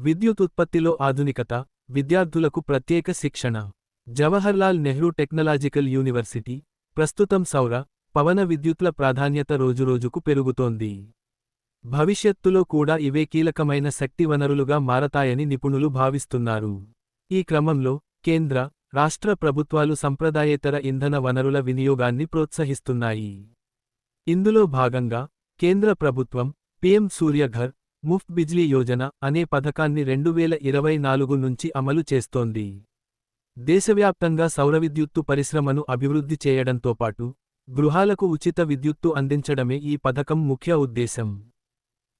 విద్యుత్ ఉత్పత్తిలో ఆధునికత విద్యార్థులకు ప్రత్యేక శిక్షణ. జవహర్లాల్ నెహ్రూ టెక్నలాజికల్ యూనివర్సిటీ ప్రస్తుతం సౌర పవన విద్యుత్ల ప్రాధాన్యత రోజురోజుకు పెరుగుతోంది. భవిష్యత్తులో కూడా ఇవే కీలకమైన శక్తి వనరులుగా మారతాయని నిపుణులు భావిస్తున్నారు. ఈ క్రమంలో కేంద్ర రాష్ట్ర ప్రభుత్వాలు సంప్రదాయేతర ఇంధన వనరుల వినియోగాన్ని ప్రోత్సహిస్తున్నాయి. ఇందులో భాగంగా కేంద్ర ప్రభుత్వం పీఎం సూర్యఘర్ ముఫ్త్ బిజ్లీ యోజన అనే పథకాన్ని రెండు వేల ఇరవై నాలుగు నుంచి అమలు చేస్తోంది. దేశవ్యాప్తంగా సౌరవిద్యుత్తు పరిశ్రమను అభివృద్ధి చేయడంతో పాటు గృహాలకు ఉచిత విద్యుత్తు అందించడమే ఈ పథకం ముఖ్య ఉద్దేశం.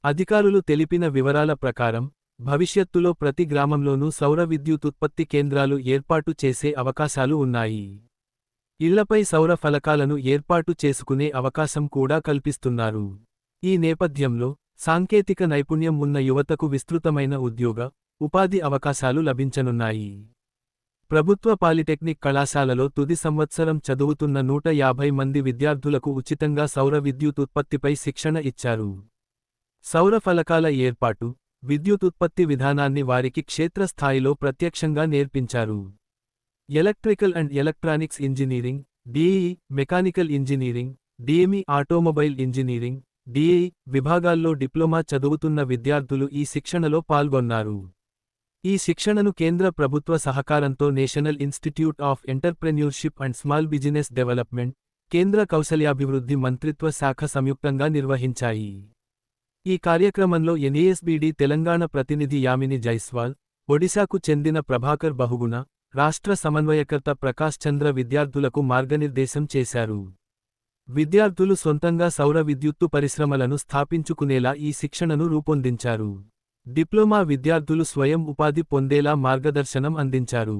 అధికారులు తెలిపిన వివరాల ప్రకారం భవిష్యత్తులో ప్రతి గ్రామంలోనూ సౌర విద్యుతుత్పత్తి కేంద్రాలు ఏర్పాటు చేసే అవకాశాలు ఉన్నాయి. ఇళ్ళపై సౌర ఫలకాలను ఏర్పాటు చేసుకునే అవకాశం కూడా కల్పిస్తున్నారు. ఈ నేపథ్యంలో సాంకేతిక నైపుణ్యం ఉన్న యువతకు విస్తృతమైన ఉద్యోగ ఉపాధి అవకాశాలు లభించనున్నాయి. ప్రభుత్వ పాలిటెక్నిక్ కళాశాలలో తుది సంవత్సరం చదువుతున్న నూట యాభై మంది విద్యార్థులకు ఉచితంగా సౌర విద్యుత్ ఉత్పత్తిపై శిక్షణ ఇచ్చారు. సౌర ఫలకాల ఏర్పాటు విద్యుత్ ఉత్పత్తి విధానాన్ని వారికి క్షేత్రస్థాయిలో ప్రత్యక్షంగా నేర్పించారు. Electrical and electronics engineering DE mechanical engineering DME automobile engineering DI విభాగాల్లో డిప్లొమా చదువుతున్న విద్యార్థులు ఈ శిక్షణలో పాల్గొన్నారు. ఈ శిక్షణను కేంద్ర ప్రభుత్వ సహకారంతో national institute of entrepreneurship and small business development కేంద్ర కౌశల్యాభివృద్ధి మంత్రిత్వ శాఖ సంయుక్తంగా నిర్వహించాయి. ఈ కార్యక్రమంలో ఎన్ఏఎస్బిడి తెలంగాణ ప్రతినిధి యామిని జైస్వాల్ ఒడిశాకు చెందిన ప్రభాకర్ బహుగుణ రాష్ట్ర సమన్వయకర్త ప్రకాష్ చంద్ర విద్యార్థులకు మార్గనిర్దేశం చేశారు. విద్యార్థులు సొంతంగా సౌర విద్యుత్తు పరిశ్రమలను స్థాపించుకునేలా ఈ శిక్షణను రూపొందించారు. డిప్లొమా విద్యార్థులు స్వయం ఉపాధి పొందేలా మార్గదర్శనం అందించారు.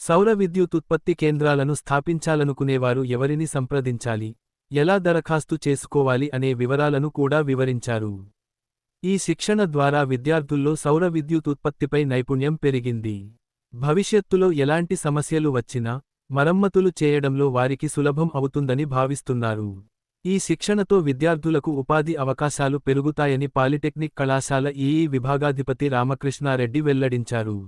సౌర విద్యుత్ ఉత్పత్తి కేంద్రాలను స్థాపించాలనుకునేవారు ఎవరిని సంప్రదించాలి ఎలా దరఖాస్తు చేసుకోవాలి అనే వివరాలను కూడా వివరించారు. ఈ శిక్షణ ద్వారా విద్యార్థుల్లో సౌర విద్యుత్ ఉత్పత్తిపై నైపుణ్యం పెరిగింది. భవిష్యత్తులో ఎలాంటి సమస్యలు వచ్చినా మరమ్మతులు చేయడంలో వారికి సులభం అవుతుందని భావిస్తున్నారు. ఈ శిక్షణతో విద్యార్థులకు ఉపాధి అవకాశాలు పెరుగుతాయని పాలిటెక్నిక్ కళాశాల ఈఈ విభాగాధిపతి రామకృష్ణారెడ్డి వెల్లడించారు.